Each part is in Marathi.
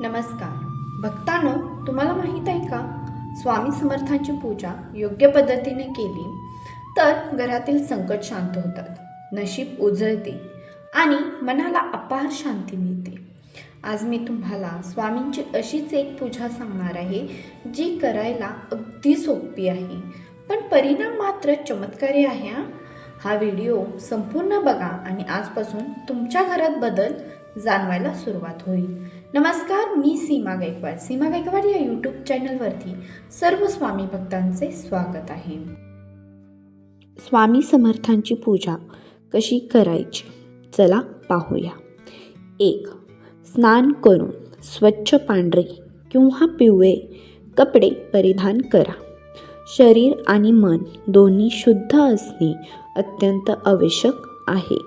नमस्कार. भक्तांनो तुम्हाला माहीत आहे का? स्वामी समर्थांची पूजा योग्य पद्धतीने केली तर घरातील संकट शांत होतात नशीब उजळते आणि मनाला अपार शांती मिळते. आज मी तुम्हाला स्वामींची अशीच एक पूजा सांगणार आहे जी करायला अगदी सोपी आहे. पण परिणाम मात्र चमत्कारी आहे हा. हा व्हिडिओ संपूर्ण बघा आणि आजपासून तुमच्या घरात बदल जाणवायला सुरुवात होईल. नमस्कार मी सीमा गायकवाड. सीमा गायकवाड या यूट्यूब चॅनलवरती सर्व स्वामी भक्तांचे स्वागत आहे. स्वामी समर्थांची पूजा कशी करायची? चला पाहूया. एक स्नान करून स्वच्छ पांढरे किंवा पिवळे कपडे परिधान करा. शरीर आणि मन दोन्ही शुद्ध असणे अत्यंत आवश्यक आहे.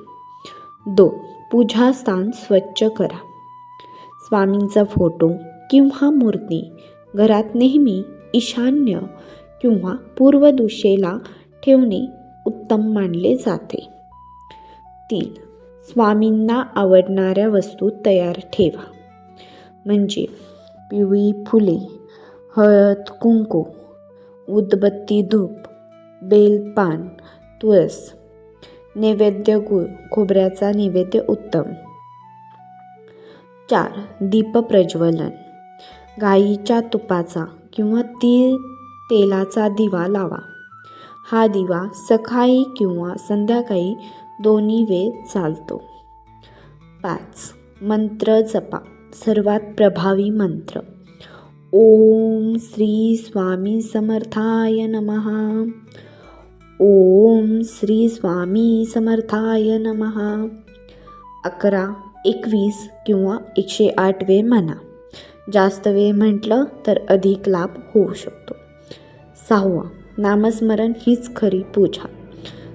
दोन पूजास्थान स्वच्छ करा. स्वामींचा फोटो किंवा मूर्ती घरात नेहमी ईशान्य किंवा पूर्व दिशेला ठेवणे उत्तम मानले जाते. तीन स्वामींना आवडणाऱ्या वस्तू तयार ठेवा. म्हणजे पिवळी फुले हळद कुंकू उदबत्ती धूप बेलपान तुळस नैवेद्य गुळ खोबऱ्याचा नैवेद्य उत्तम. चार दीपप्रज्वलन. गाईच्या तुपाचा किंवा तीळ तेलाचा दिवा लावा. हा दिवा सकाळी किंवा संध्याकाळी दोन्ही वेळ चालतो. पाच मंत्र जपा. सर्वात प्रभावी मंत्र. ओम श्री स्वामी समर्थाय नमः. ओम श्री स्वामी समर्थाय नमः. अकरा एकवीस किंवा एकशे आठ वेळ म्हणा. जास्त वेळ म्हटलं तर अधिक लाभ होऊ शकतो. सहावा नामस्मरण हीच खरी पूजा.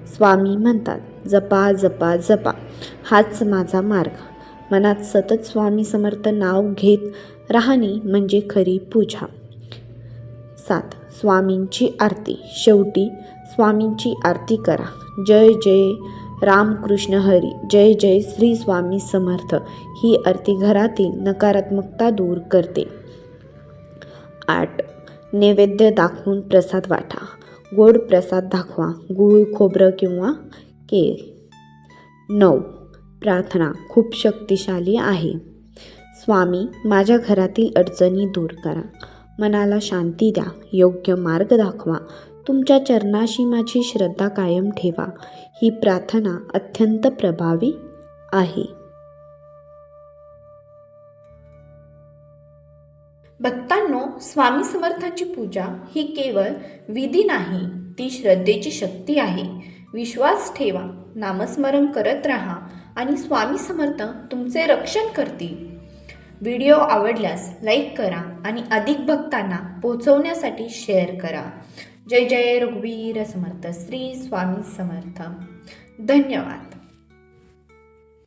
स्वामी म्हणतात जपा जपा जपा. हाच माझा मार्ग. मनात सतत स्वामी समर्थ नाव घेत राहणे म्हणजे खरी पूजा. सात स्वामींची आरती. शेवटी स्वामींची आरती करा. जय जय. रामकृष्ण हरी जय जय श्री स्वामी समर्थ. ही आरती घरातील नकारात्मकता दूर करते. आठ. नैवेद्य दाखवून प्रसाद वाटा. गोड प्रसाद दाखवा. गूळ खोबरं किंवा केळ. नऊ. प्रार्थना. खूप शक्तिशाली आहे. स्वामी माझ्या घरातील अडचणी दूर करा. मनाला शांती द्या. योग्य मार्ग दाखवा. तुमच्या चरणाशी माझी श्रद्धा कायम ठेवा. ही प्रार्थना अत्यंत प्रभावी आहे. भक्तांनो स्वामी समर्थांची पूजा ही केवळ विधी नाही ती श्रद्धेची शक्ती आहे. विश्वास ठेवा नामस्मरण करत राहा आणि स्वामी समर्थ तुमचे रक्षण करतील. व्हिडिओ आवडल्यास लाईक करा आणि अधिक भक्तांना पोहोचवण्यासाठी शेअर करा. जय जय रघुवीर समर्थ श्री स्वामी समर्थ. धन्यवाद.